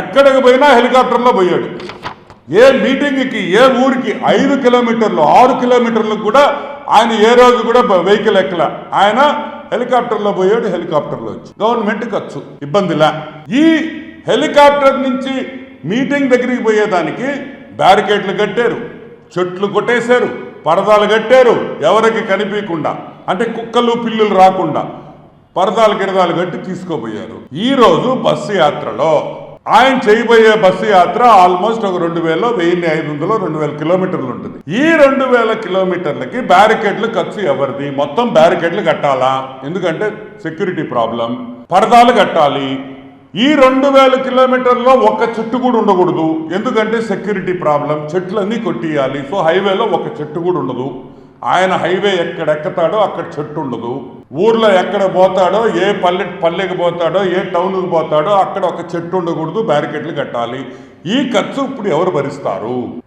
ఎక్కడికి పోయినా హెలికాప్టర్లో పోయాడు. ఏ మీటింగ్కి ఏ ఊరికి ఐదు కిలోమీటర్లు ఆరు కిలోమీటర్లకు కూడా ఆయన ఏ రోజు కూడా వెహికల్ ఎక్కల. ఆయన హెలికాప్టర్లో పోయాడు హెలికాప్టర్లో వచ్చి. గవర్నమెంట్ ఖర్చు ఇబ్బందిలా ఈ హెలికాప్టర్ నుంచి మీటింగ్ దగ్గరికి పోయేదానికి బ్యారికేడ్లు కట్టారు చెట్లు కొట్టేశారు పరదాలు కట్టారు ఎవరికి కనిపించకుండా అంటే కుక్కలు పిల్లులు రాకుండా పరదాలు గిరదాలు కట్టి తీసుకోపోయారు. ఈ రోజు బస్సు యాత్రలో ఆయన చేయబోయే బస్సు యాత్ర ఆల్మోస్ట్ ఒక రెండు వేల వెయ్యి ఐదు వందలు రెండు వేల కిలోమీటర్లు ఉంటుంది. ఈ రెండు వేల కిలోమీటర్లకి బ్యారికేడ్లు ఖర్చు ఎవరిది? మొత్తం బ్యారికేడ్లు కట్టాలా? ఎందుకంటే సెక్యూరిటీ ప్రాబ్లం పరదాలు కట్టాలి. ఈ రెండు వేల కిలోమీటర్లో ఒక చెట్టు కూడా ఉండకూడదు. ఎందుకంటే సెక్యూరిటీ ప్రాబ్లం చెట్లన్నీ కొట్టియాలి. సో హైవేలో ఒక చెట్టు కూడా ఉండదు. ఆయన హైవే ఎక్కడ ఎక్కుతాడో అక్కడ చెట్టు ఉండదు. ఊర్లో ఎక్కడ పోతాడో ఏ పల్లె పల్లెకి పోతాడో ఏ టౌన్కి పోతాడో అక్కడ ఒక చెట్టు ఉండకూడదు బ్యారికేడ్లు కట్టాలి. ఈ ఖర్చు ఇప్పుడు ఎవరు భరిస్తారు?